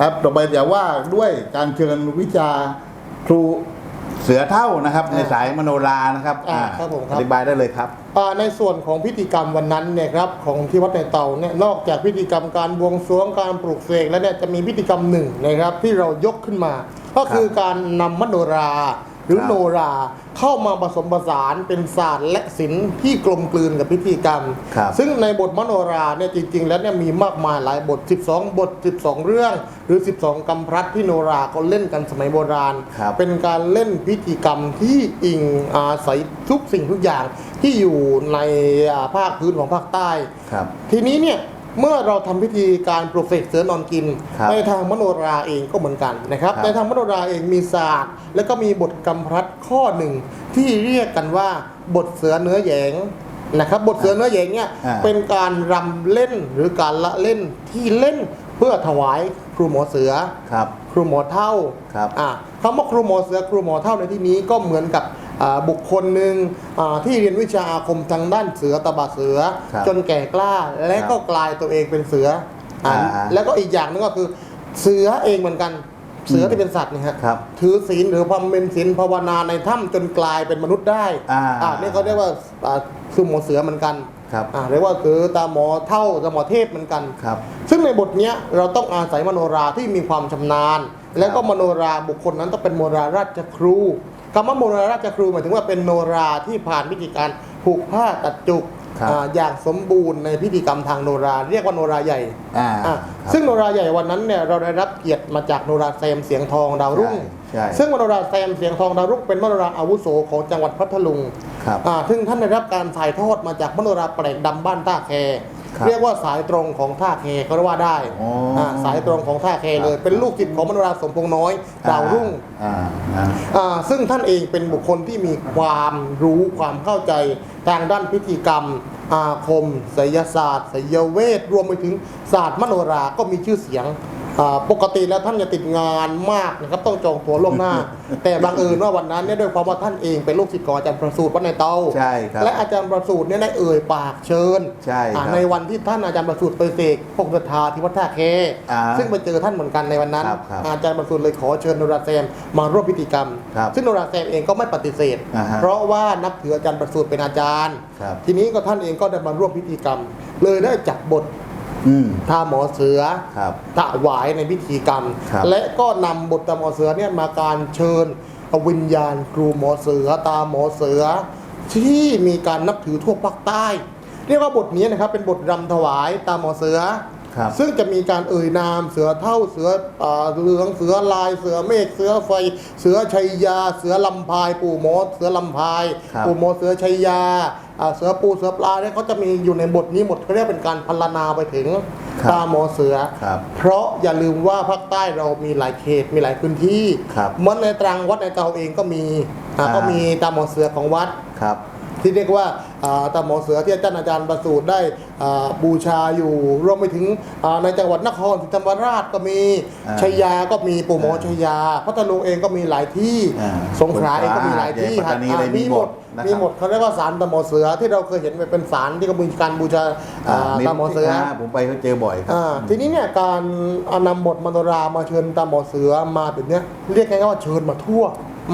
ครับต่อไปจะว่าด้วยการเชิญวิชาครูเสือเท่านะครับ ในสายมโนรานะครับอ่าอ่าครับผมครับ อธิบายได้เลยครับ อ่าในส่วนของพิธีกรรมวันนั้นเนี่ยครับของที่วัดในเตาเนี่ยนอกจากพิธีกรรมการบวงสรวงการปลูกเสกแล้วเนี่ยจะมีพิธีกรรมหนึ่งนะครับที่เรายกขึ้นมา ก็คือการนำมโนรา หรือครับโนราเข้ามาผสมผสานเป็นศาสตร์และศิลป์ที่กลมกลืนกับพิธีกรรมครับซึ่งในบทมโนราเนี่ยจริง ๆ แล้วเนี่ยมีมากมายหลายบท 12 บท 12 เรื่อง หรือ 12กำพรัดที่โนราเขาเล่นกันสมัยโบราณครับเป็นการเล่นพิธีกรรมที่อิงอาศัยทุกสิ่งทุกอย่างที่อยู่ในอ่าภาคพื้นของภาคใต้ครับทีนี้เนี่ย เมื่อเราทำพิธีการปลุกเสกเสือนอนกินครับในทางมโนราเองก็เหมือนกันนะครับครับ ในทางมโนราเองมีศาสตร์ และก็มีบทกำพรัดข้อหนึ่งที่เรียกกันว่าบทเสือเนื้อแหยงนะครับบทเสือเนื้อแหยงเนี่ยอ่าเป็นการรำเล่นหรือการละเล่นที่เล่นเพื่อถวายครูหมอเสือครับครูหมอเท่าครับอ่าคำว่าครูหมอเสือครูหมอเท่าในที่นี้ก็เหมือนกับอ่า บุคคลหนึ่งอ่าที่เรียนวิชาอาคมทางด้านเสือตะบะเสือครับจนแก่กล้าและก็กลายตัวเองเป็นเสืออ่าอ่าแล้วก็อีกอย่างหนึงก็คือเสือเองเหมือนกันเสือที่เป็นสัตว์นะฮะครับถือศีลหรือความเป็นศีลภาวนาในถ้ำจนกลายเป็นมนุษย์ได้อ่านี่เขาเรียกว่าอ่าคือหมอเสือเหมือนกันครับอ่าเรียกว่าคือตาหมอเท่าตาหมอเทพเหมือนกันครับ ซึ่งในบทเนี้ยเราต้องอาศัยมโนราที่มีความชำนาญ แล้วก็มโนราบุคคลนั้นต้องเป็นมโนราราชครู คำว่ามโนราราชครูหมายถึงว่าเป็นโนราที่ผ่านพิธีการผูกผ้าตัดจุกครับอ่าอย่างสมบูรณ์ในพิธีกรรมทางโนรา เรียกว่าโนราใหญ่อ่าอ่าครับซึ่งโนราใหญ่วันนั้นเนี่ยเราได้รับเกียรติมาจากโนราแซมเสียงทองดาวรุ่ง ใช่ใช่ซึ่งมโนราแซมเสียงทองดาวรุ่งเป็นมโนราอาวุโสของจังหวัดพัทลุงครับ อ่าซึ่งท่านได้รับการถ่ายทอดมาจากมโนราแปลกดำบ้านท่าแค ครับเรียกว่าสายตรงของท่าแคก็ว่าได้อ๋ออ่าสายตรงของท่าแคเลย ครับ เป็นลูกศิษย์ของมโนราสมพงษ์น้อยดาวรุ่ง อ่าอ่า อ่าซึ่งท่านเองเป็นบุคคลที่มีความรู้ความเข้าใจทางด้านพิธีกรรม อาคมไสยศาสตร์ไสยเวทรวมไปถึงศาสตร์มโนราก็มีชื่อเสียงอ่า ปกติแล้วท่านจะติดงานมากนะครับต้องจองตั๋วล่วงหน้า แต่บังเอิญว่าวันนั้นเนี่ยด้วยความว่าท่านเองเป็นลูกศิษย์ของอาจารย์ประสูติวัดในเตาใช่ครับและอาจารย์ประสูติเนี่ยได้เอ่ยปากเชิญใช่ครับอ่าในวันที่ท่านอาจารย์ประสูติไปเสกพกศรัทธาที่วัดท่าแคอ่าซึ่งไปเจอท่านเหมือนกันในวันนั้นครับครับอาจารย์ประสูติเลยขอเชิญโนราแซมมาร่วมพิธีกรรมครับซึ่งโนราแซมเองก็ไม่ปฏิเสธอ่าฮะเพราะว่านับถืออาจารย์ประสูติเป็นอาจารย์ครับทีนี้ก็ท่านเองก็ได้มาร่วมพิธีกรรม เลยได้จับบท อืม ท่าหมอเสือครับถวายในพิธีกรรม ครับ และก็นำบทตาหมอเสือเนี่ยมาการเชิญวิญญาณครูหมอเสือตาหมอเสือ ที่มีการนับถือทั่วภาคใต้ เรียกว่าบทนี้นะครับเป็นบทรำถวายตาหมอเสือ ครับซึ่งจะมีการเอ่ยนามเสือเท่าเสืออ่าเหลืองเสือลายเสือเมฆเสือไฟ เสือชัยยา เสือลำพาย ปู่หมอเสือลำพาย ครับ ปู่หมอเสือชัยยาอ่าเสือปูเสือปลาเนี่ยเขาจะมีอยู่ในบทนี้หมดเขาเรียกเป็นการพรรณนาไปถึงครับตาหมอเสือ ครับเพราะอย่าลืมว่าภาคใต้เรามีหลายเขตมีหลายพื้นที่ครับเหมือนในตรังวัดในเตาเองก็มีอ่าอ่า ก็มีตาหมอเสือของวัด ครับ ที่เรียกว่าอ่าตาหมอเสือที่อาจารย์อาจารย์ประสูติได้อ่าบูชาอยู่รวมไปถึงอ่าในจังหวัดนครศรีธรรมราชก็มีอ่าชัยยาก็มีปู่หมออ่าชัยยาพัทลุงเองก็มีหลายที่อ่าสงขลาเองก็มีหลายที่ปัตตานีอ่าอะไรมีหมดนะครับมีหมดเขาเรียกว่าสารตาหมอเสือที่เราเคยเห็นไปเป็นสารที่ก็มีการบูชาอ่าตาหมอเสือาผมไปเขาเจอบ่อยครัอ่าทีนี้เนี่ยการเอานำบทมโนรามาเชิญตามหมอเสือมาแบบเนี้ยเรียกง่ายๆว่าเชิญมาทั่ว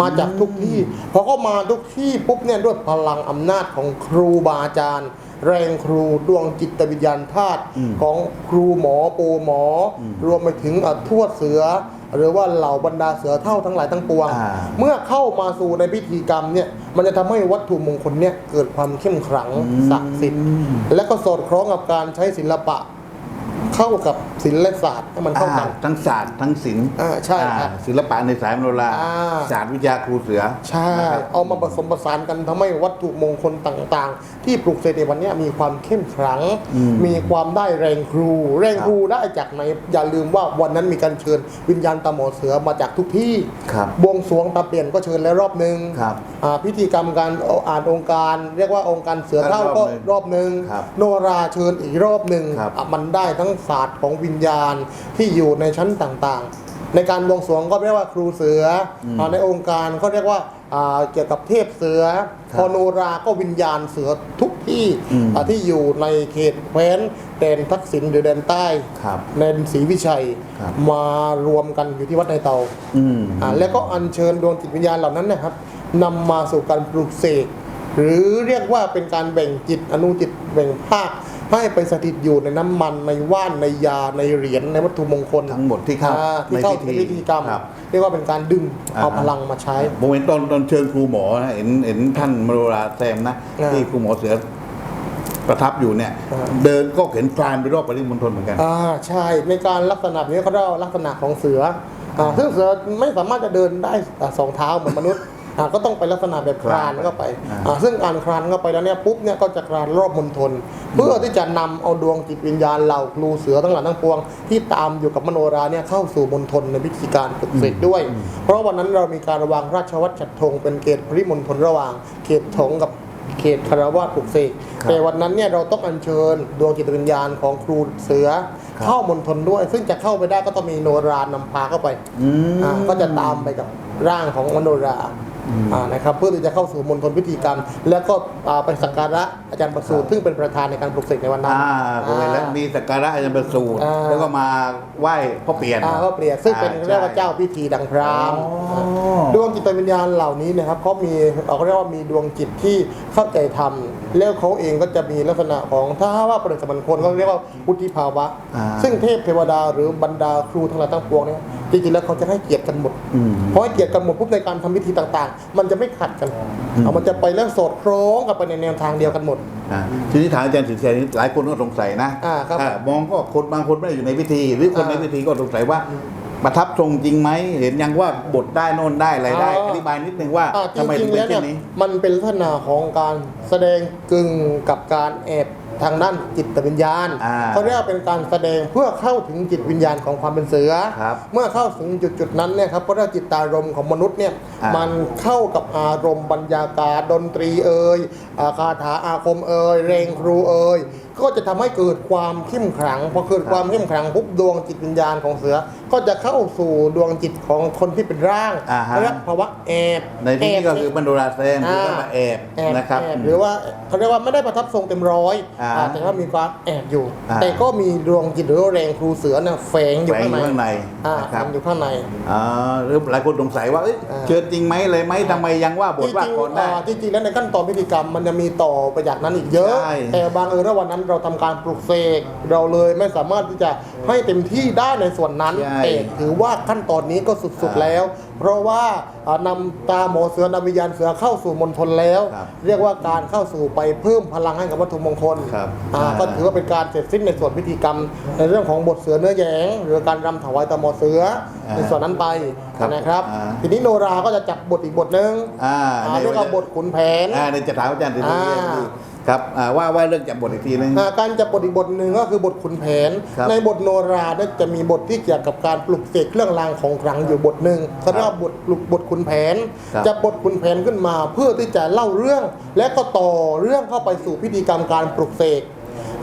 มาจากทุกที่พอเขามาทุกที่ปุ๊บเนี่ยด้วยพลังอำนาจของครูบาอาจารย์ แรงครูดวงจิตวิญญาณธาตุอืมของครูหมอปูหมออมรวมไปถึงอะทวดเสือ หรือว่าเหล่าบรรดาเสือเท่าทั้งหลายทั้งปวงอ่าเมื่อเข้ามาสู่ในพิธีกรรมเนี่ยมันจะทำให้วัตถุมงคลเนี่ยเกิดความเข้มขลังศักดิ์สิทธิ์และก็สอดคล้องกับการใช้ศิลปะ เข้ากับศิลปศาสตร์ให้มันเข้ากันอ่าทั้งศาสตร์ทั้งศิลป์อ่าใช่ครับอ่าศิลปะในสายมโนราอ่า ศาสตร์วิทยาครูเสือใช่ นะครับ เอามาผสมผสานกันทำให้วัตถุมงคลต่างๆ ที่ปลูกเสกในวันเนี้ยมีความเข้มขลัง อืมมีความได้แรงครู แรงครูได้จากไหน อย่าลืมว่าวันนั้นมีการเชิญวิญญาณตาหมอเสือมาจากทุกที่ครับบวงสรวงตาเปลี่ยนก็เชิญแล้วรอบหนึ่งครับอ่าพิธีกรรมการอ่านองค์การ เรียกว่าองค์การเสือเท่าก็รอบหนึ่งครับโนราเชิญอีกรอบหนึ่งครับ อะมันได้ทั้งศาสตร์ของวิญญาณที่อยู่ในชั้นต่างๆ ในการบวงสรวงก็เรียกว่าครูเสืออมอ่าในองค์การเขาเรียกว่าอ่าเกี่ยวกับเทพเสือครับพอโนราก็วิญญาณเสือทุกที่อืมอ่าที่อยู่ในเขตแคว้นแดนทักษิณหรือแดนใต้ครับแดนศรีวิชัยครับมารวมกันอยู่ที่วัดในเตาอืมอ่าแล้วก็อัญเชิญดวงจิตวิญญาณเหล่านั้นนะครับนำมาสู่การปลุกเสกหรือเรียกว่าเป็นการแบ่งจิตอนุจิตแบ่งภาค ให้ไปสถิตอยู่ในน้ำมันในว่านในยาในเหรียญในวัตถุมงคลทั้งหมดที่เข้าอ่ที่เข้าในในพิธีพิธีกรรม ครับเรียกว่าเป็นการดึงเอาอ่าฮะพลังมาใช้ ผมเห็นตอนตอนเชิญครูหมอนะเห็นเห็นท่านมโนราแซมนะอ่าที่ครูหมอเสือประทับอยู่เนี่ย อ่า เดินก็เห็นคลานไปรอบปริมณฑลเหมือนกัน อ่าใช่ในการลักษณะนี้เขาเรียกว่าลักษณะของเสืออ่าซึ่งเสือไม่สามารถจะเดินได้อ่าสองเท้าเหมือนมนุษย์อ่า ก็ต้องไปลักษณะแบบคลานเข้าไปอ่าอ่าซึ่งการคลานเข้าไปแล้วเนี่ยปุ๊บเนี่ยก็จะคลานรอบมณฑลเพื่อที่จะนำเอาดวงจิตวิญญาณเหล่าครูเสือทั้งหลายทั้งปวง ที่ตามอยู่กับมโนราเนี่ยเข้าสู่มณฑลในพิธีการปลุกเสกด้วย เพราะวันนั้นเรามีการวางราชวัตรจัดธงเป็นเขตปริมณฑลระหว่าง เขตถงกับเขตคารวาสปลุกเสกครับแต่วันนั้นเนี่ยเราต้องอัญเชิญดวงจิตวิญญาณของครูเสือครับเข้ามณฑลด้วย ซึ่งจะเข้าไปได้ก็ต้องมีโนรานำพาเข้าไปอืมอ่าก็จะตามไปกับร่างของมโนรา อ่านะครับเพื่อที่จะเข้าสู่มณฑลพิธีกรรม แล้วก็อ่าไปสักการะอาจารย์ประสูติซึ่งเป็นประธานในการปลุกเสกในวันนั้น อ่าผมเห็นแล้วมีสักการะอาจารย์ประสูติอ่า แล้วก็มาไหว้พ่อเปลี่ยน อ่าก็เปรียบซึ่งเป็นอ่เรียกว่าเจ้าพิธีดังพราหมณ์อ๋อ ดวงจิตวิญญาณเหล่านี้นะครับเขามีเขาเรียกว่ามีดวงจิตที่เข้าใจธรรมแล้วเขาเองก็จะมีลักษณะของถ้าว่าประเสริฐคนเขาเรียกว่าพุทธิภาวะ อ่า ซึ่งเทพเทวดาหรือบรรดาครูทั้งหลายทั้งปวงเนี่ย จริงๆแล้วเขาจะให้เกียรติกันหมดอืมเพราะให้เกียรติกันหมดปุ๊บในการทำพิธีต่างๆ มันจะไม่ขัดกันเอามันจะไปแล้วสอดคล้องกันไปในแนวทางเดียวกันหมดอ่าทีนี้ถามอาจารย์สินแสนี่หลายคนก็สงสัยนะอ่าครับมองก็คนบางคนไม่ได้อยู่ในพิธี หรือคนอ่าในพิธีก็สงสัยว่าประทับทรงจริงไหมเห็นยังว่าบทได้โน่นได้อะไรได้อ๋ออธิบายนิดนึงว่าอ่าจทำไมริถึงงๆเป็แล้นวเนี่เช่ยนนี้ มันเป็นลักษณะของการแสดงกึ่งกับการแอบ ทางด้านจิตวิญญาณอ่าเขาเรียกว่าเป็นการแสดงเพื่อเข้าถึงจิตวิญญาณของความเป็นเสือ ครับเมื่อเข้าถึงจุดจุดๆนั้นเนี่ยครับก็เรียกว่าจิตตารมณ์ของมนุษย์เนี่ยอ่ามัมันเข้ากับอารมณ์บรรยากาศดนตรีเอ่ยอ่าคาถาอาคมเอ่ยเรงครูเอ่ยก็จะทำให้เกิดความเข้มขลังพอเกิดความเข้มขลังปุ๊บดวงจิตวิญญาณของเสือ ก็จะเข้าสู่ดวงจิตของคนที่เป็นร่างอ่าฮะ เขาเรียกภาวะแอบในที่นี้ก็คือแบมโนราแซมคือก็มาแอบแอบนะครับ แอบหรือว่าเขาเรียกว่าไม่ได้ประทับทรงเต็มร้อยอ่าอ่าแต่ว่ามีความแอบอยู่ อ่า แต่ก็มีดวงจิตหรือว่าแรงครูเสือน่ะแฝงอยู่แฝงข้างอยู่ข้างในในอ่านะครับ แฝงอยู่ข้างใน อ่าหรือหลายคนสงสัยว่าเอ้ยอ่า เชิญจริงไหมเลยไหมทำไมยังว่าบทจว่าริงก่อนๆได้อ่าจริงๆแล้วในขั้นตอนพิธีกรรมมันจะมีต่อไปจากนั้นอีกเยอะ ใช่แต่บางเออระวันนั้นเราทำการปลุกเสกเราเลยไม่สามารถที่จะ ให้เต็มที่ได้ในส่วนนั้นใช่แต่ถือว่าขั้นตอนนี้ก็สุดๆแล้ว เพราะว่าอ่านำตาหมอเสือนำวิญญาณเสือเข้าสู่มณฑลแล้ว ครับเรียกว่าการเข้าสู่ไปเพิ่มพลังให้กับวัตถุมงคลครับอ่าอ่า ก็ถือว่าเป็นการเสร็จสิ้นในส่วนพิธีกรรม ในเรื่องของบทเสือเนื้อแยงหรือการรำถวายตาหมอเสือในส่วนนั้นไปครับนะครับ อ่า ทีนี้โนราก็จะจับบทอีกบทหนึ่งอ่าอ่าในเรียกว่าบทขุนแผน อ่าในจะถามอาจารย์สินแสอ่า ครับอ่าว่าว่าเรื่องจับบทอีกทีนึง อ่าการจับบทอีกบทหนึ่งก็คือบทขุนแผน ครับ ในบทโนราเนี่ยจะมีบทที่เกี่ยวกับการปลุกเสกเครื่องรางของขลังอยู่บทหนึ่งเขาเรียกว่าบทปลุกบทขุนแผน ครับจะบทขุนแผนขึ้นมาเพื่อที่จะเล่าเรื่อง และก็ต่อเรื่องเข้าไปสู่พิธีกรรมการปลุกเสก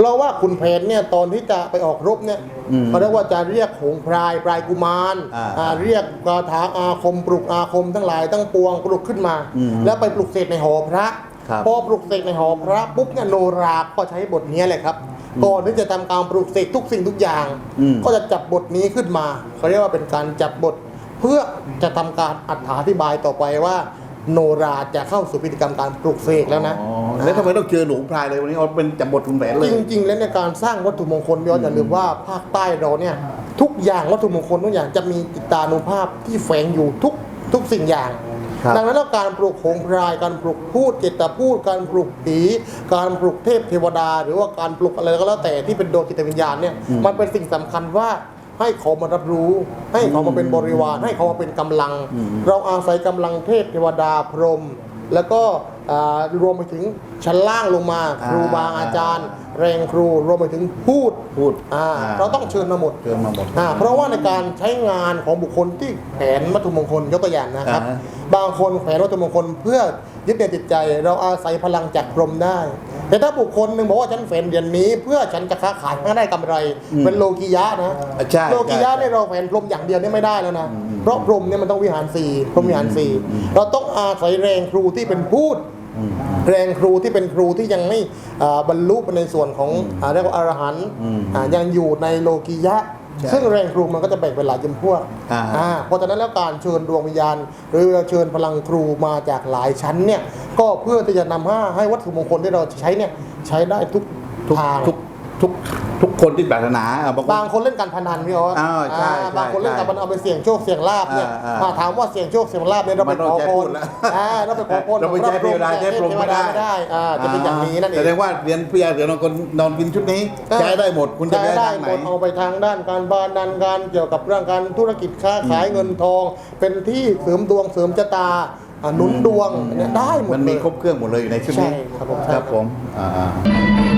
เราว่าขุนแผนเนี่ยตอนที่จะไปออกรบเนี่ยอืมเขาเรียกว่าจะเรียกหงส์พรายปลายกุมารอ่าอ่าเรียกคาถาอาคมปลุกอาคมทั้งหลายทั้งปวงปลุกขึ้นมา อืม แล้วไปปลุกเสกในหอพระครับ พอปลุกเสกในหอพระปุ๊บเนี่ยโนราก็ใช้บทนี้แหละครับก่อนที่จะทำการปลุกเสกทุกสิ่งทุกอย่างอืมก็จะจับบทนี้ขึ้นมาเขาเรียกว่าเป็นการจับบท เพื่อจะทำการอธิบายต่อไปว่าโนราจะเข้าสู่พิธีกรรมการปลุกเสกแล้วนะอ๋อแล้วทำไมต้องเจอหลวงพรายเลยวันนี้เอาเป็นจับบทคุณแผนเลย จริง ๆ แล้วในการสร้างวัตถุมงคลย้อนอย่าลืมว่าภาคใต้เราเนี่ยทุกอย่างวัตถุมงคลทุกอย่างจะมีจิตานุภาพที่แฝงอยู่ทุกทุกสิ่งอย่างครับ ดังนั้นแล้วการปลุกโหงพรายการปลุกพูดเจตพูด การปลุกผีการปลุกเทพเทวดา หรือว่าการปลุกอะไรก็แล้วแต่ที่เป็นดวงจิตวิญญาณเนี่ยมันเป็นสิ่งสำคัญว่าให้เขามารับรู้ ให้เขามาเป็นบริวารให้เขามาเป็นกำลัง เราอาศัยกำลังเทพเทวดาพรหมแล้วก็อ่า รวมไปถึงชั้นล่างลงมาครูบาอาจารย์ แรงครูรวมไปถึงพูดพูดอ่าอ่าเราต้องเชิญมาหมดเชิญมาหมดอ่าเพราะว่าในการใช้งานของบุคคลที่แขวนวัตถุมงคลยกตัวอย่างนะครับอ่าฮะบางคนแขวนวัตถุมงคลเพื่อยึดเหนี่ยวจิตใจ เราอาศัยพลังจากพรหมได้ แต่ถ้าบุคคลหนึ่งบอกว่าฉันแขวนเหรียญนี้ เพื่อฉันจะค้าขายให้ได้กำไรเป็นโลกิยะนะใช่โลกิยะใช่เนี่ยเราแขวนพรหมอย่างเดียวเนี่ยไม่ได้แล้วนะอืมเพราะพรหมเนี่ยมันต้องวิหารสี่พรหมวิหารสี่เราต้องอาศัยแรงครูที่เป็นพูดอืม แรงครูที่เป็นครูที่ยังไม่อ่าบรรลุในส่วนของอ่าเรียกว่าอรหันต์อืมอ่ายังอยู่ในโลกิยะใช่ซึ่งแรงครูมันก็จะแบ่งเป็นหลายจำพวกอ่าอ่าเพราะฉะนั้นแล้วการเชิญดวงวิญญาณ หรือเชิญพลังครูมาจากหลายชั้นเนี่ยก็เพื่อที่จะนำให้ให้วัตถุมงคลที่เราใช้เนี่ยใช้ได้ทุกทุกทางทุก ทุกทุกคนที่ปรารถนาอะบางคน บางคนเล่นการพนันพี่อ๋ออ่าใช่อ่าบางคนเล่นการพนันเอาไปเสี่ยงโชคเสี่ยงลาบเนี่ยอ่าอ่ามาถามว่าเสี่ยงโชคเสี่ยงลาบเนี่ยเราไปมันต้ของอใช้พพูรดแล้วอ่าเราไปขอพรเราไม่ใช้เทวดาใช้พรหมไม่ได้ เทวไม่ได้อ่าจะเป็นอย่างนี้นั่นเอแสดงงว่าเรียนพิยาเสือนอนคนนอนกินชุดนี้ ใช้ได้หมดคุณจะใช้ได้ได้ทางไหหน มดเอาไปทางด้านการบ้านด้านการเกี่ยวกับเรื่องการธุรกิจค้าขายเงินทอง เป็นที่เสริมดวงเสริมชะตาอ่าหนุนดวงเนี่ยได้หมดมันมีเลย ครบเครื่องหมดเลยอยู่ในชุดนี้ใช่ครับผม ครับผมอ่า